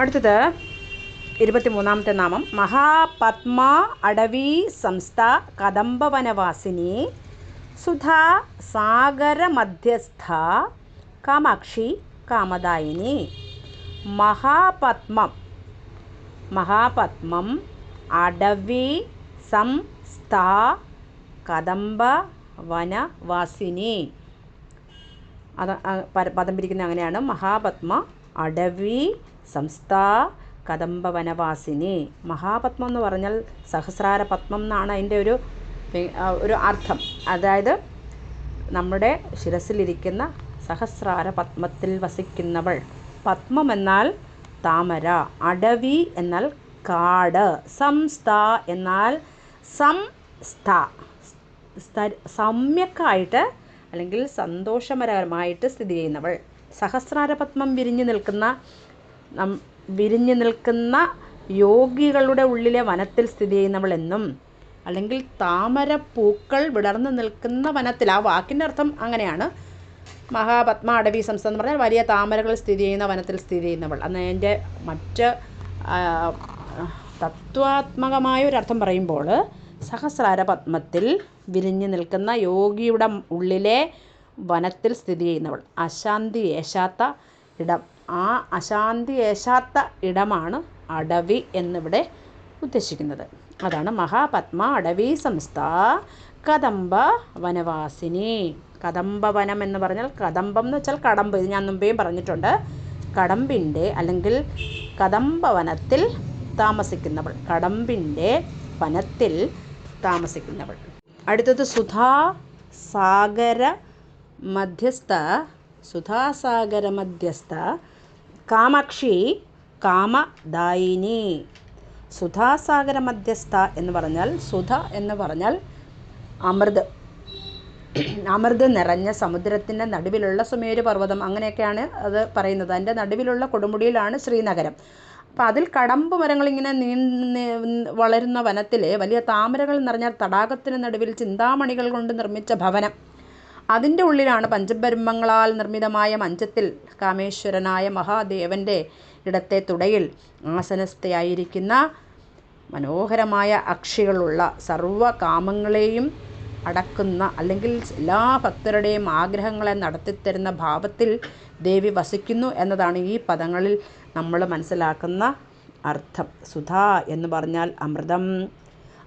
അടുത്തത് ഇരുപത്തിമൂന്നാമത്തെ നാമം. മഹാപത്മ അടവി സംസ്ഥ കദംബവനവാസിനി സുധാ സാഗര മധ്യസ്ഥ കാമാക്ഷി കാമദായിനി. മഹാപത്മം മഹാപത്മം അടവി സംസ്ഥ കദംബ വനവാസിനി അത് പദം പിരിക്കുന്നത് അങ്ങനെയാണ്. മഹാപത്മ അടവി സംസ്ഥ കദംബ വനവാസിനി മഹാപത്മം എന്ന് പറഞ്ഞാൽ സഹസ്രാര പത്മം എന്നാണ് അതിന്റെ ഒരു ഒരു അർത്ഥം. അതായത് നമ്മുടെ ശിരസിലിരിക്കുന്ന സഹസ്രാര പത്മത്തിൽ വസിക്കുന്നവൾ. പത്മം എന്നാൽ താമര. അടവി എന്നാൽ കാട്. സംസ്ഥ എന്നാൽ സംസ്ഥ. സ്ഥ- സമ്യക്കായിട്ട് അല്ലെങ്കിൽ സന്തോഷകരമായിട്ട് സ്ഥിതി ചെയ്യുന്നവൾ. സഹസ്രാര പത്മം വിരിഞ്ഞു നിൽക്കുന്ന വിരിഞ്ഞു നിൽക്കുന്ന യോഗികളുടെ ഉള്ളിലെ വനത്തിൽ സ്ഥിതി ചെയ്യുന്നവൾ എന്നും അല്ലെങ്കിൽ താമര പൂക്കൾ വിടർന്നു നിൽക്കുന്ന വനത്തിൽ. ആ വാക്കിന്റെ അർത്ഥം അങ്ങനെയാണ്. മഹാപത്മ അടവി സംസ്ഥാനം എന്ന് പറഞ്ഞാൽ വലിയ താമരകൾ സ്ഥിതി ചെയ്യുന്ന വനത്തിൽ സ്ഥിതി ചെയ്യുന്നവൾ. അന്ന് അതിന്റെ മറ്റ് തത്വാത്മകമായ ഒരു അർത്ഥം പറയുമ്പോൾ സഹസ്രാര പത്മത്തിൽ വിരിഞ്ഞു നിൽക്കുന്ന യോഗിയുടെ ഉള്ളിലെ വനത്തിൽ സ്ഥിതി ചെയ്യുന്നവൾ. അശാന്തി ഏശാത്ത ഇടം. ആ അശാന്തി ഏശാത്ത ഇടമാണ് അടവി എന്നിവിടെ ഉദ്ദേശിക്കുന്നത്. അതാണ് മഹാപത്മ അടവി സംസ്ഥ കദംബ വനവാസിനി. കദംബ വനം എന്ന് പറഞ്ഞാൽ കദംബം എന്ന് വെച്ചാൽ കടമ്പ്. ഇത് ഞാൻ മുമ്പേയും പറഞ്ഞിട്ടുണ്ട്. കടമ്പിന്റെ അല്ലെങ്കിൽ കദംബ വനത്തിൽ താമസിക്കുന്നവൾ. കടമ്പിന്റെ വനത്തിൽ താമസിക്കുന്നവൾ. അടുത്തത് സുധാ സാഗര മധ്യസ്ഥ സുധാസാഗര മധ്യസ്ഥ കാമാക്ഷി കാമദായിനി. സുധാസാഗര മധ്യസ്ഥ എന്ന് പറഞ്ഞാൽ സുധ എന്ന് പറഞ്ഞാൽ അമൃത്. അമൃത് നിറഞ്ഞ സമുദ്രത്തിന്റെ നടുവിലുള്ള സുമേരു പർവതം അങ്ങനെയൊക്കെയാണ് അത് പറയുന്നത്. അതിന്റെ നടുവിലുള്ള കൊടുമുടിയിലാണ് ശ്രീനഗരം. അപ്പം അതിൽ കടമ്പ് മരങ്ങൾ ഇങ്ങനെ നീ വളരുന്ന വനത്തിലെ വലിയ താമരകൾ നിറഞ്ഞ തടാകത്തിന് നടുവിൽ ചിന്താമണികൾ കൊണ്ട് നിർമ്മിച്ച ഭവനം. അതിന്റെ ഉള്ളിലാണ് പഞ്ചബ്രഹ്മങ്ങളാൽ നിർമ്മിതമായ മഞ്ചത്തിൽ കാമേശ്വരനായ മഹാദേവന്റെ ഇടത്തെ തുടയിൽ ആസനസ്ഥയായിരിക്കുന്ന മനോഹരമായ അക്ഷികളുള്ള സർവ കാമങ്ങളെയും അടക്കുന്ന അല്ലെങ്കിൽ എല്ലാ ഭക്തരുടെയും ആഗ്രഹങ്ങളെ നടത്തിത്തരുന്ന ഭാവത്തിൽ ദേവി വസിക്കുന്നു എന്നതാണ് ഈ പദങ്ങളിൽ നമ്മൾ മനസ്സിലാക്കുന്ന അർത്ഥം. സുധ എന്ന് പറഞ്ഞാൽ അമൃതം.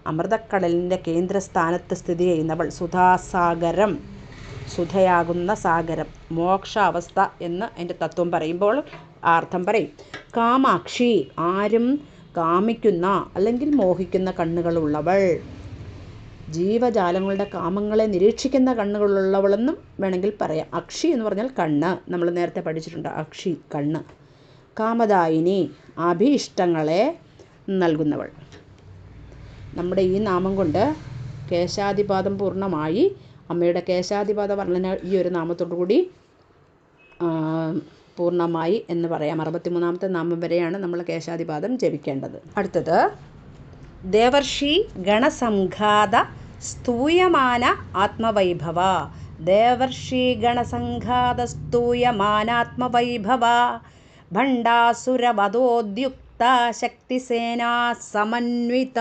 അമൃതക്കടലിന്റെ കേന്ദ്രസ്ഥാനത്ത് സ്ഥിതി ചെയ്യുന്നവൾ സുധാസാഗരം. സുധയാകുന്ന സാഗരം മോക്ഷാവസ്ഥ എന്ന് അതിന്റെ തത്വം പറയുമ്പോൾ അർത്ഥം പറയും. കാമാക്ഷി ആരും കാമിക്കുന്ന അല്ലെങ്കിൽ മോഹിക്കുന്ന കണ്ണുകളുള്ളവൾ. ജീവജാലങ്ങളുടെ കാമങ്ങളെ നിരീക്ഷിക്കുന്ന കണ്ണുകളുള്ളവളെന്നും വേണമെങ്കിൽ പറയാം. അക്ഷി എന്ന് പറഞ്ഞാൽ കണ്ണ്. നമ്മൾ നേരത്തെ പഠിച്ചിട്ടുണ്ട് അക്ഷി കണ്ണ്. കാമദായിനി അഭിഷ്ടങ്ങളെ നൽകുന്നവൾ. നമ്മുടെ ഈ നാമം കൊണ്ട് കേശാദിപാദം പൂർണമായി അമ്മയുടെ കേശാധിപാത വർണന ഈ ഒരു നാമത്തോടു കൂടി പൂർണമായി എന്ന് പറയാം. അറുപത്തിമൂന്നാമത്തെ നാമം വരെയാണ് നമ്മൾ കേശാദിപാദം ജപിക്കേണ്ടത്. അടുത്തത് ദേവർഷി ഗണസംഘാത സ്തൂയമാന ആത്മവൈഭവ. ദേവർഷി ഗണസംഘാത സ്തൂയമാനാത്മവൈഭവ ഭണ്ഡാസുരവധോദ്യുക്ത ശക്തിസേനാ സമന്വിത.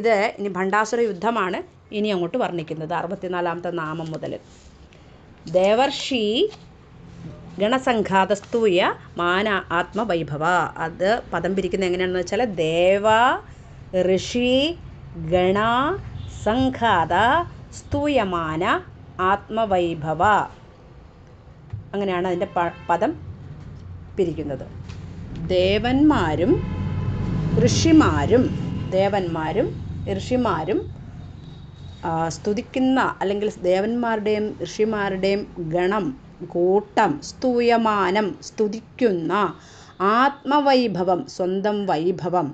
ഇത് ഇനി ഭണ്ഡാസുര യുദ്ധമാണ് ഇനി അങ്ങോട്ട് വർണിക്കുന്നത്. അറുപത്തിനാലാമത്തെ നാമം മുതൽ. ദേവർഷി ഗണസംഘാതസ്തൂയ മാന ആത്മവൈഭവ. അത് പദം പിരിക്കുന്നത് എങ്ങനെയാണെന്ന് വെച്ചാൽ ദേവ ഋഷി ഗണ സംഘാത സ്തൂയമാന ആത്മവൈഭവ. അങ്ങനെയാണ് അതിന്റെ പദം പിരിക്കുന്നത്. ദേവന്മാരും ഋഷിമാരും ദേവന്മാരും ഋഷിമാരും സ്തുതിക്കുന്ന അല്ലെങ്കിൽ ദേവന്മാരുടെയും ഋഷിമാരുടെയും ഗണം കൂട്ടം സ്തൂയമാനം സ്തുതിക്കുന്ന ആത്മവൈഭവം സ്വന്തം വൈഭവം.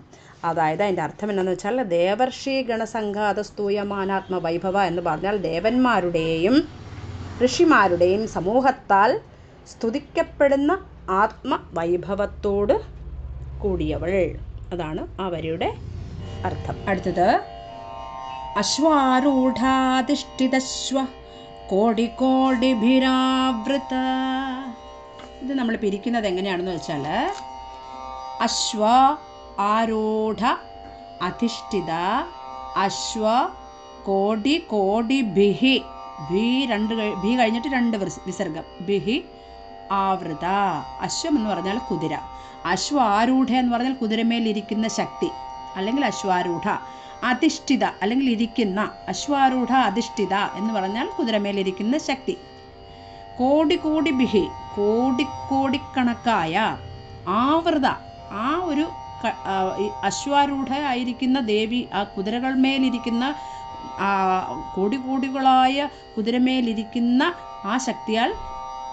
അതായത് അതിന്റെ അർത്ഥം എന്താണെന്ന് വെച്ചാൽ ദേവർഷി ഗണസംഘാത സ്തൂയമാനാത്മ വൈഭവ എന്ന് പറഞ്ഞാൽ ദേവന്മാരുടെയും ഋഷിമാരുടെയും സമൂഹത്താൽ സ്തുതിക്കപ്പെടുന്ന ആത്മവൈഭവത്തോട് കൂടിയവൾ. അതാണ് അവരുടെ അർത്ഥം. അടുത്തത് അശ്വാരൂഢാധിഷ്ഠിതശ്വ കോടികോടിഭിരാവൃത. ഇത് നമ്മൾ പിരിക്കുന്നത് എങ്ങനെയാണെന്ന് വെച്ചാൽ അശ്വ ആരൂഢ അധിഷ്ഠിത അശ്വ കോടി കോടി ബിഹി ബി രണ്ട് ബി കഴിഞ്ഞിട്ട് രണ്ട് വിസ്- വിസർഗം. ബിഹി ആവൃത. അശ്വം എന്ന് പറഞ്ഞാൽ കുതിര. അശ്വ ആരൂഢ എന്ന് പറഞ്ഞാൽ കുതിരമേലിരിക്കുന്ന ശക്തി. അല്ലെങ്കിൽ അശ്വാരൂഢ അധിഷ്ഠിത അല്ലെങ്കിൽ ഇരിക്കുന്ന അശ്വാരൂഢ അധിഷ്ഠിത എന്ന് പറഞ്ഞാൽ കുതിരമേലിരിക്കുന്ന ശക്തി. കോടി കോടി ബിഹി കോടിക്കോടിക്കണക്കായ ആവൃത ആ ഒരു അശ്വാരൂഢ ആയിരിക്കുന്ന ദേവി ആ കുതിരകൾ മേലിരിക്കുന്ന കോടി കോടികളായ കുതിരമേലിരിക്കുന്ന ആ ശക്തിയാൽ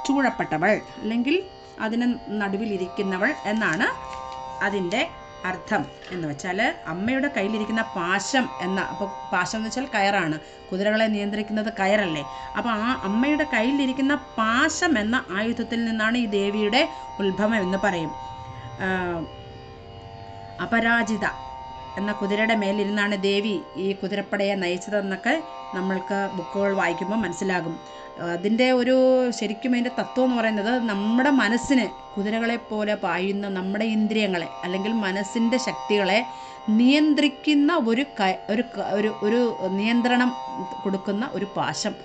ചൂഴപ്പെട്ടവൾ അല്ലെങ്കിൽ അതിന് നടുവിലിരിക്കുന്നവൾ എന്നാണ് അതിന്റെ അർത്ഥം എന്ന് വെച്ചാൽ അമ്മയുടെ കയ്യിലിരിക്കുന്ന പാശം എന്ന അപ്പോൾ പാശം എന്ന് വെച്ചാൽ കയറാണ്. കുതിരകളെ നിയന്ത്രിക്കുന്നത് കയറല്ലേ. അപ്പോൾ ആ അമ്മയുടെ കയ്യിലിരിക്കുന്ന പാശം എന്ന ആയുധത്തിൽ നിന്നാണ് ഈ ദേവിയുടെ ഉത്ഭവം എന്ന് പറയും. അപരാജിത. എന്ന കുതിരയുടെ മേലിരുന്നാണ് ദേവി ഈ കുതിരപ്പടയെ നയിച്ചതെന്നൊക്കെ നമ്മൾക്ക് ബുക്കുകൾ വായിക്കുമ്പോൾ മനസ്സിലാകും. അതിന്റെ ഒരു ശരിക്കും അതിന്റെ തത്വം എന്ന് പറയുന്നത് നമ്മുടെ മനസ്സിന് കുതിരകളെ പോലെ പായുന്ന നമ്മുടെ ഇന്ദ്രിയങ്ങളെ അല്ലെങ്കിൽ മനസ്സിന്റെ ശക്തികളെ നിയന്ത്രിക്കുന്ന ഒരു ഒരു ഒരു നിയന്ത്രണം കൊടുക്കുന്ന ഒരു പാശം.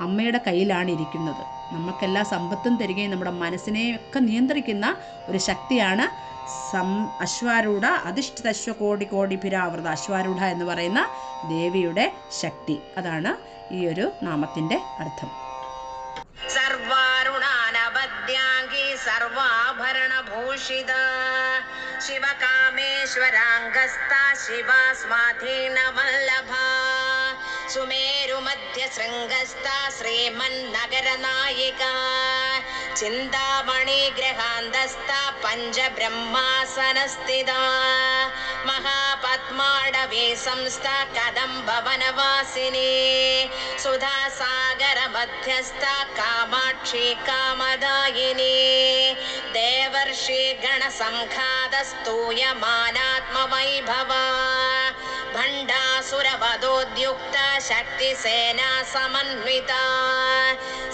അമ്മയുടെ കയ്യിലാണ് ഇരിക്കുന്നത്. നമുക്കെല്ലാ സമ്പത്തും തരികയും നമ്മുടെ മനസ്സിനെയൊക്കെ നിയന്ത്രിക്കുന്ന ഒരു ശക്തിയാണ് സം അശ്വാരൂഢ അധിഷ്ഠിത അശ്വകോടി കോടി പിരാവൃത അശ്വാരൂഢ എന്ന് പറയുന്ന ദേവിയുടെ ശക്തി. അതാണ് ഈ ഒരു നാമത്തിന്റെ അർത്ഥം. സർവാരുണാനപദ്യാംഗി സർവാഭരണഭൂഷിത. ശിവകാമേശ്വരാംഗസ്ഥ ശിവാസ്വാധീന വല്ലഭാ सुमेरुमध्यशृङ्गस्ता श्रीमन्नगरनायिका चिन्तामणिग्रहान्तस्था पञ्चब्रह्मासनस्थिता महापद्माडवे संस्था कदम्बवनवासिनी सुधासागरमध्यस्था कामाक्षी कामदायिनी देवर्षि गणसङ्घातस्तूयमानात्मवैभवा भण्डारसुरवधोद्युक्त शक्तिसेना समन्विता।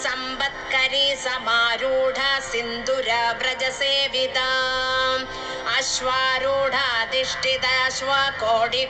सम्बत्करि समारूढ सिन्दुर व्रज सेविता अश्व कोटि